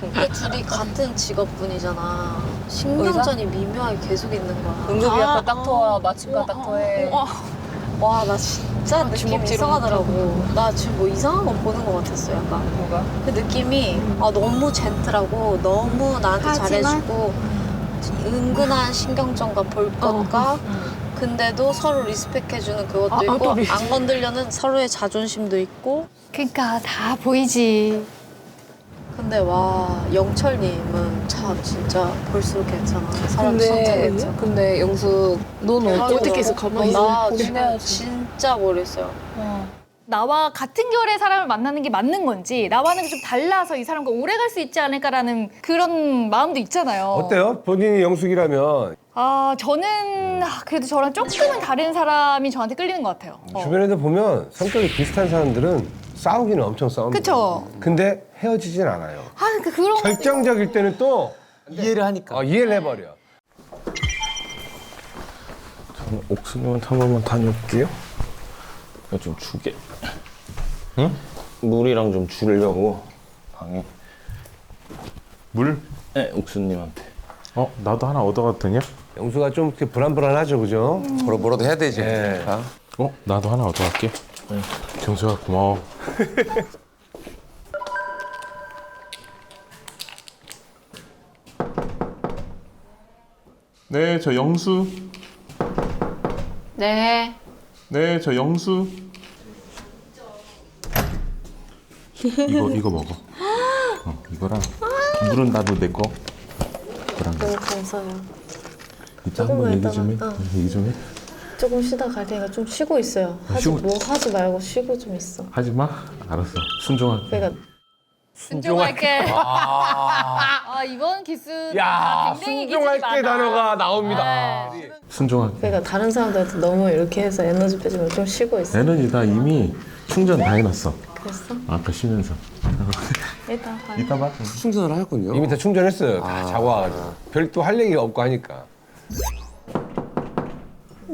근데 둘이 같은 직업군이잖아. 신경전이 미묘하게 계속 있는 거야. 응급의학과 딱터와 마취과 딱터에 와, 나 진짜 느낌 주먹질을 이상하더라고. 나 지금 뭐 이상한 거 보는 거 같았어, 약간. 뭐가? 그 느낌이 아, 너무 젠틀하고 너무 나한테 하지만- 잘해주고 은근한 신경전과 볼 것과 근데도 서로 리스펙해주는 그것도 아, 있고 또 리스펙. 안 건들려는 서로의 자존심도 있고 그러니까 다 보이지. 근데 와 영철님은 참 진짜 볼수록 괜찮아 사람 진짜 근데 괜찮아 근데 영수 넌 아, 어떻게 해서 나 가만히 있어? 지금 해야지. 진짜 모르겠어요 나와 같은 결의 사람을 만나는 게 맞는 건지 나와는 좀 달라서 이 사람과 오래 갈 수 있지 않을까라는 그런 마음도 있잖아요. 어때요? 본인이 영숙이라면 아 저는 아, 그래도 저랑 조금은 다른 사람이 저한테 끌리는 것 같아요. 어. 주변에도 보면 성격이 비슷한 사람들은 싸우기는 엄청 싸웁니다. 그쵸? 근데 헤어지진 않아요. 아 그러니까 그런 결정적일 때는 또 이해를 하니까. 어, 이해를 해버려. 저는 옥수님한테 한 번만 다녀올게요. 이거 좀 주게. 응? 물이랑 좀 주려고 방에. 물? 네, 옥수님한테. 어, 나도 하나 얻어가도 되냐? 영수가 좀 이렇게 불안불안하죠, 그죠? 뭐라 뭐라도 해야 되지. 예. 아, 어, 나도 하나 얻어갈게. 경수야 고마워. 네, 저 영수. 네 네, 저 영수. 이거 이거 먹어. 어, 이거랑 물은 나도 내 거. 그랑 너무 감사해요 이따 한번 얘기 좀 해. 얘기 좀 해. 조금 쉬다 갈 테니까 좀 쉬고 있어요 하지 쉬고- 뭐 하지 말고 쉬고 좀 있어 하지 마. 알았어. 순종할게. 그러니까 순종할게. 아 이번 기수 야, 굉장히 순종할 기술이 게 많아. 단어가 나옵니다. 순종할게. 그러니까 다른 사람들한테 너무 이렇게 해서 에너지 빼지면 좀 쉬고 있어 에너지 나 이미 충전 다 해놨어. 그랬어? 아까 쉬면서. 일단 가 이따 봐. 충전을 하였군요. 이미 다 충전했어요. 다 아. 자고 와가지고. 별도 할 얘기가 없고 하니까.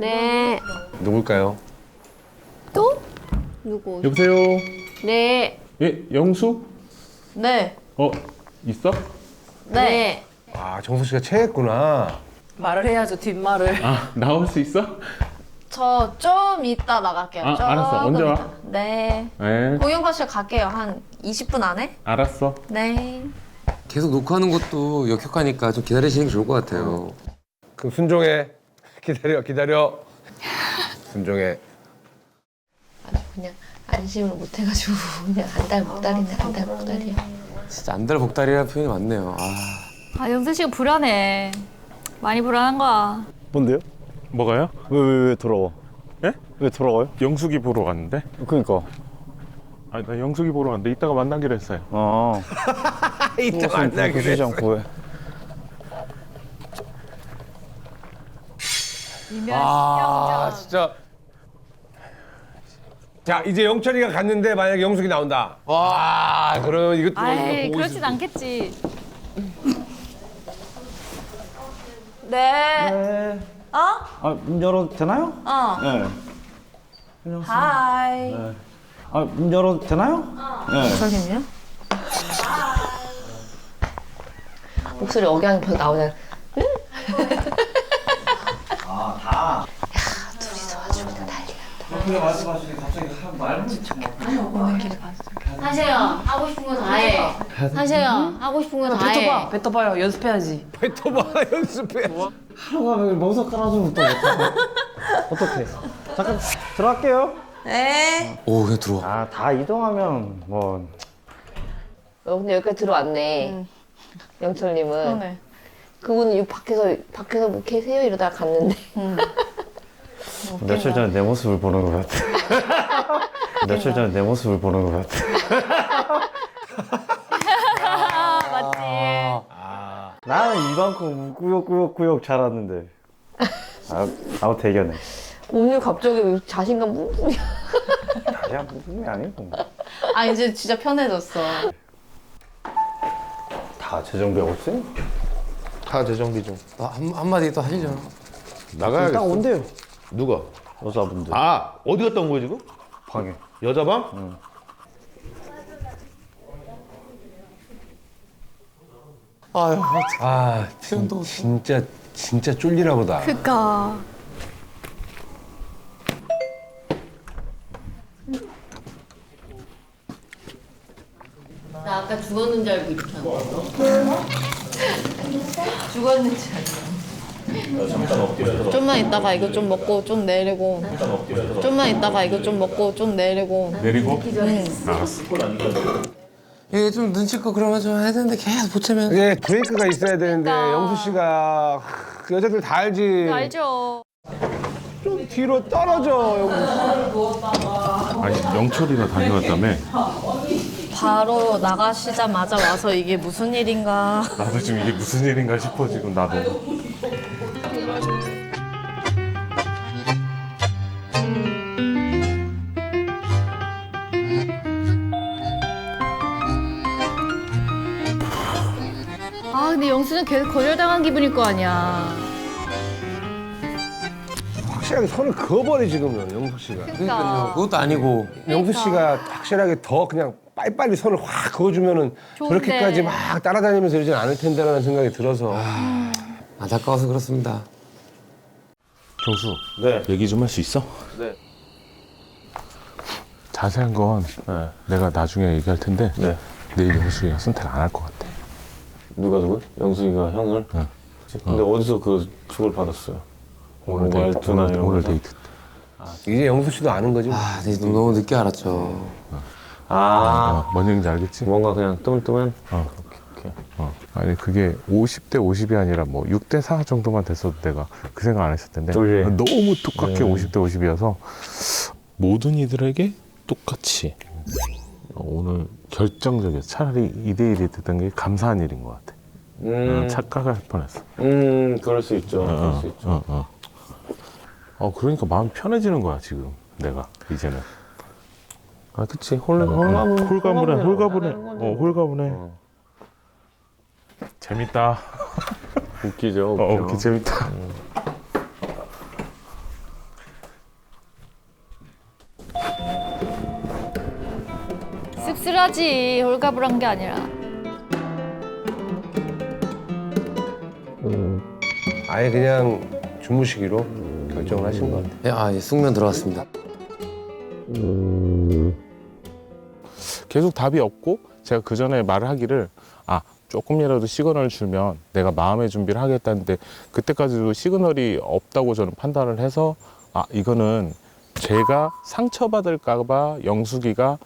네 누굴까요? 또? 누구? 여보세요. 네 예, 영수? 네. 어, 있어? 네. 아, 정수 씨가 체했구나. 말을 해야죠 뒷말을. 아, 나올 수 있어? 저 좀 이따 나갈게요. 아, 알았어. 언제 와? 이따. 네. 예, 공연거실 갈게요. 한 20분 안에? 알았어. 네. 계속 녹화하는 것도 역효과니까 좀 기다리시는 게 좋을 것 같아요. 그럼 순종해. 기다려, 기다려. 순종해. 아주 그냥 안심을 못 해가지고 그냥 안달 목달이네 안달 목달이야. 진짜 안달복달이라는 표현이 맞네요. 아, 아 영수 씨가 불안해. 많이 불안한 거야. 뭔데요? 뭐가요? 왜 왜 왜 돌아와? 예? 왜 돌아와요? 영숙이 보러 갔는데? 그러니까. 아, 나 영숙이 보러 갔는데 이따가 만나기로 했어요. 아. 이따 만나기로 않고 왜? 이면 아. 진짜. 자, 이제 영철이가 갔는데 만약에 영숙이 나온다. 와, 그러면 이것도 아이 이거 보고 그렇진 있을 않겠지. 네. 어? 아, 문 열어도 되나요? 어. 네. 하이. 아, 문 열어도 되나요? 네. 선생님이요? 목소리 억양이 벽 나오잖아. 근데 말씀하시니 갑자기 말 하세요. 하고 싶은 거 다 해. 하세요. 하고 싶은 거 다 해. 뱉어봐. 뱉어봐요. 연습해야지. 뱉어봐, 연습해. 하루가 왜 머석 깔아주면 또 못하네. 어떡해. 잠깐 들어갈게요. 네. 오, 그냥 들어와. 아, 다 이동하면 뭐 어, 근데 여기까지 들어왔네. 영철님은. 그러네. 그분은 이 밖에서 밖에서 뭐 계세요 이러다가 갔는데. 며칠 전에 내 모습을 보는 것 같아. 며칠 전에 내 모습을 보는 것 같아. 아 맞지. 나는 이만큼 꾸역꾸역꾸역 잘하는데. 아, 아우 대견해. 오늘 갑자기 왜 자신감 뿜뿜이야. 다시한 부분이 아니고. 아 이제 진짜 편해졌어. 다 재정비하고 있어요? 다 재정비 좀. 아, 한, 한마디 또 하시죠. 딱 나가야겠어. 온대요. 누가? 여자분들. 아 어디 갔다 온 거야 지금? 방에. 여자 방? 아유, 아 진, 진짜 진짜 쫄리나 보다. 그니까. 나 아까 죽었는 줄 알고 이렇게 한 거. 죽었는지 알고. 좀만 있다가 이거 좀 먹고 좀 내리고. 좀만 있다가 이거 좀 먹고 좀 내리고. 내리고? 알았어. 이게 좀 눈치껏 그러면 좀 해야 되는데 계속 보채면. 이게 브레이크가 있어야 되는데 그러니까. 영수 씨가 하, 그 여자들 다 알지. 알죠. 좀 뒤로 떨어져 영수. 아니 영철이나 다녀왔다며. 바로 나가시자마자 와서 이게 무슨 일인가. 나도 지금 이게 무슨 일인가 싶어 지금 나도. 영수는 계속 거절당한 기분일 거 아니야. 확실하게 손을 그어버려 지금은 영수 씨가. 그러니까요. 그것도 아니고. 영수 씨가 확실하게 더 그냥 빨리빨리 손을 확 그어주면은 좋은데. 저렇게까지 막 따라다니면서 이러진 않을 텐데라는 생각이 들어서. 안타까워서 그렇습니다. 정수. 네. 얘기 좀 할 수 있어? 네. 자세한 건 내가 나중에 얘기할 텐데 네. 내일 영수이가 선택 안 할 것 같아. 누가 누구? 영숙이가 형을? 응. 근데 어 디서 그 축을 받았어요? 오늘 뭐 데이트. 말투나 오늘, 이런 오늘? 데이트. 이제 영수 씨도 아는 거지. 뭐. 아, 근데 너무 늦게 알았죠. 아, 어, 뭔 얘기인지 알겠지? 뭔가 그냥 뜨물뜨물? 어. 오케이. 어. 아니 그게 50대 50이 아니라 뭐 6대 4 정도만 됐어도 내가 그 생각 안 했을 텐데 그래. 너무 똑같게 네. 50대 50이어서 모든 이들에게 똑같이 어, 오늘 결정적이었어. 차라리 2대 1이 됐던 게 감사한 일인 것 같아. 음, 어, 착각할 뻔했어. 음, 그럴 수 있죠. 그럴 어, 수 있죠. 어, 어. 어, 그러니까 마음 이 편해지는 거야 지금 내가 이제는. 아, 그치. 홀, 홀가분. 홀가분해, 홀가분해. 어, 홀가분해. 어. 재밌다. 웃기죠. 어, 웃겨. 오케이, 재밌다. 씁 쓸하지 홀가분한 게 아니라. 아예 그냥 주무시기로 결정을 하신 것 같아요. 예, 아, 예, 숙면 들어갔습니다. 계속 답이 없고 제가 그 전에 말을 하기를 아 조금이라도 시그널을 주면 내가 마음의 준비를 하겠다는데 그때까지도 시그널이 없다고 저는 판단을 해서 아 이거는 제가 상처받을까봐 영숙이가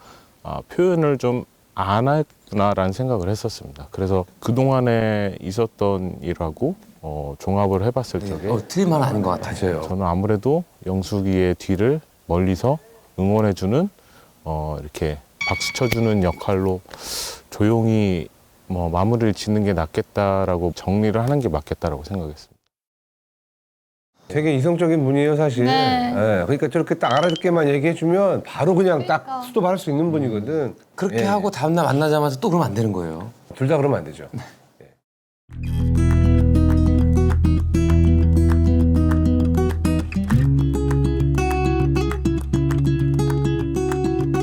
아, 표현을 좀 안 했구나라는 생각을 했었습니다. 그래서 그 동안에 있었던 일하고 어, 종합을 해봤을 적에 어, 틀린 말은 아닌 것 같아요. 맞아요. 저는 아무래도 영숙이의 뒤를 멀리서 응원해주는 어, 이렇게 박수 쳐주는 역할로 조용히 뭐 마무리를 짓는 게 낫겠다라고 정리를 하는 게 맞겠다라고 생각했습니다. 되게 이성적인 분이에요 사실. 네. 예, 그러니까 저렇게 딱 알아듣게만 얘기해주면 바로 그냥 그러니까. 딱 수도 받을 수 있는 분이거든. 그렇게 예. 하고 다음날 만나자마자 또 그러면 안 되는 거예요. 둘 다 그러면 안 되죠.